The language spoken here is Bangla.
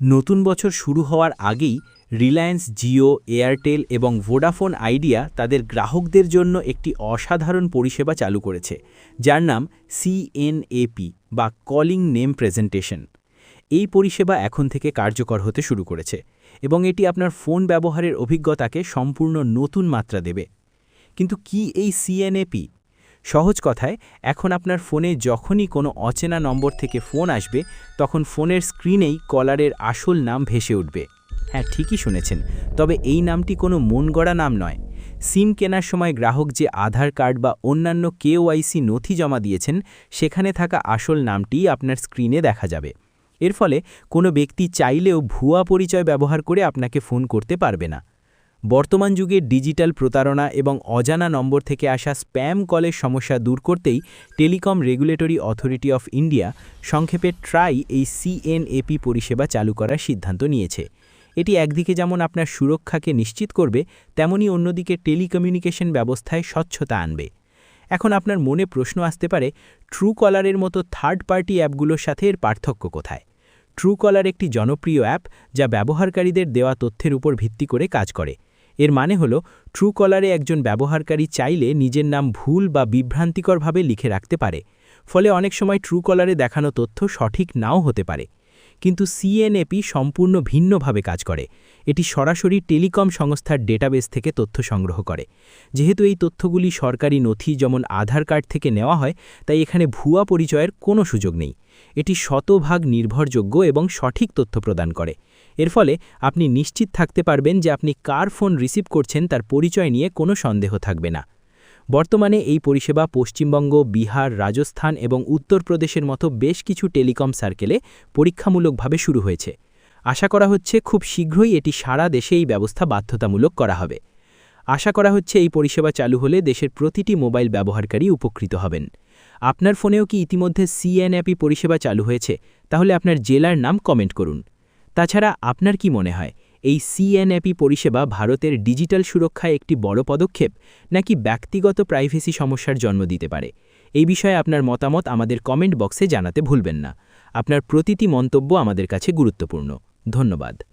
নতুন বছর শুরু হওয়ার আগেই রিলায়েন্স জিও, এয়ারটেল এবং ভোডাফোন আইডিয়া তাদের গ্রাহকদের জন্য একটি অসাধারণ পরিষেবা চালু করেছে, যার নাম সিএনএপি বা কলিং নেম প্রেজেন্টেশন। এই পরিষেবা এখন থেকে কার্যকর হতে শুরু করেছে এবং এটি আপনার ফোন ব্যবহারের অভিজ্ঞতাকে সম্পূর্ণ নতুন মাত্রা দেবে। কিন্তু কি এই সিএনএপি সহজ কথায়, এখন আপনার ফোনে যখনই কোনো অচেনা নম্বর থেকে ফোন আসবে, তখন ফোনের স্ক্রিনেই কলারের আসল নাম ভেসে উঠবে। হ্যাঁ ঠিকই শুনেছেন, তবে এই নামটি কোনো মন নাম নয়। সিম কেনার সময় গ্রাহক যে আধার কার্ড বা অন্যান্য কেওআইসি নথি জমা দিয়েছেন, সেখানে থাকা আসল নামটিই আপনার স্ক্রিনে দেখা যাবে। এর ফলে কোনো ব্যক্তি চাইলেও ভুয়া পরিচয় ব্যবহার করে আপনাকে ফোন করতে পারবে না। বর্তমান যুগে ডিজিটাল প্রতারণা এবং অজানা নম্বর থেকে আসা স্প্যাম কলের সমস্যা দূর করতেই Telecom Regulatory Authority of India সংক্ষেপে ট্রাই এই সিএনএপি পরিষেবা চালু করার সিদ্ধান্ত নিয়েছে। এটি একদিকে যেমন আপনার সুরক্ষাকে নিশ্চিত করবে, তেমনি অন্যদিকে টেলিকমিউনিকেশন ব্যবস্থায় স্বচ্ছতা আনবে। এখন আপনার মনে প্রশ্ন আসতে পারে ট্রু কলারের মতো থার্ড পার্টি অ্যাপগুলোর সাথে এর পার্থক্য কোথায়? ট্রু কলার একটি জনপ্রিয় অ্যাপ যা ব্যবহারকারীদের দেওয়া তথ্যের উপর ভিত্তি করে কাজ করে। এর মানে হল ট্রু কলারে একজন ব্যবহারকারী চাইলে নিজের নাম ভুল বা বিভ্রান্তিকরভাবে লিখে রাখতে পারে, ফলে অনেক সময় ট্রু কলারে দেখানো তথ্য সঠিক নাও হতে পারে। কিন্তু সিএনএপি সম্পূর্ণ ভিন্নভাবে কাজ করে। এটি সরাসরি টেলিকম সংস্থার ডেটাবেস থেকে তথ্য সংগ্রহ করে। যেহেতু এই তথ্যগুলি সরকারি নথি যেমন আধার কার্ড থেকে নেওয়া হয়, তাই এখানে ভুয়া পরিচয়ের কোনো সুযোগ নেই। এটি শতভাগ নির্ভরযোগ্য এবং সঠিক তথ্য প্রদান করে। এর ফলে আপনি নিশ্চিত থাকতে পারবেন যে আপনি কার ফোন রিসিভ করছেন তার পরিচয় নিয়ে কোনো সন্দেহ থাকবে না। বর্তমানে এই পরিষেবা পশ্চিমবঙ্গ, বিহার, রাজস্থান এবং উত্তরপ্রদেশের মতো বেশ কিছু টেলিকম সার্কেলে পরীক্ষামূলকভাবে শুরু হয়েছে। আশা করা হচ্ছে খুব শীঘ্রই এটি সারা দেশে এই ব্যবস্থা বাধ্যতামূলক করা হবে। আশা করা হচ্ছে এই পরিষেবা চালু হলে দেশের প্রতিটি মোবাইল ব্যবহারকারী উপকৃত হবেন। আপনার ফোনেও কি ইতিমধ্যে সিএনঅ্যাপি পরিষেবা চালু হয়েছে? তাহলে আপনার জেলার নাম কমেন্ট করুন। তাছাড়া আপনার কি মনে হয়? এই সিএনএপি পরিষেবা ভারতের ডিজিটাল সুরক্ষায় একটি বড় পদক্ষেপ, নাকি ব্যক্তিগত প্রাইভেসি সমস্যার জন্ম দিতে পারে? এই বিষয়ে আপনার মতামত আমাদের কমেন্ট বক্সে জানাতে ভুলবেন না। আপনার প্রতিটি মন্তব্য আমাদের কাছে গুরুত্বপূর্ণ। ধন্যবাদ।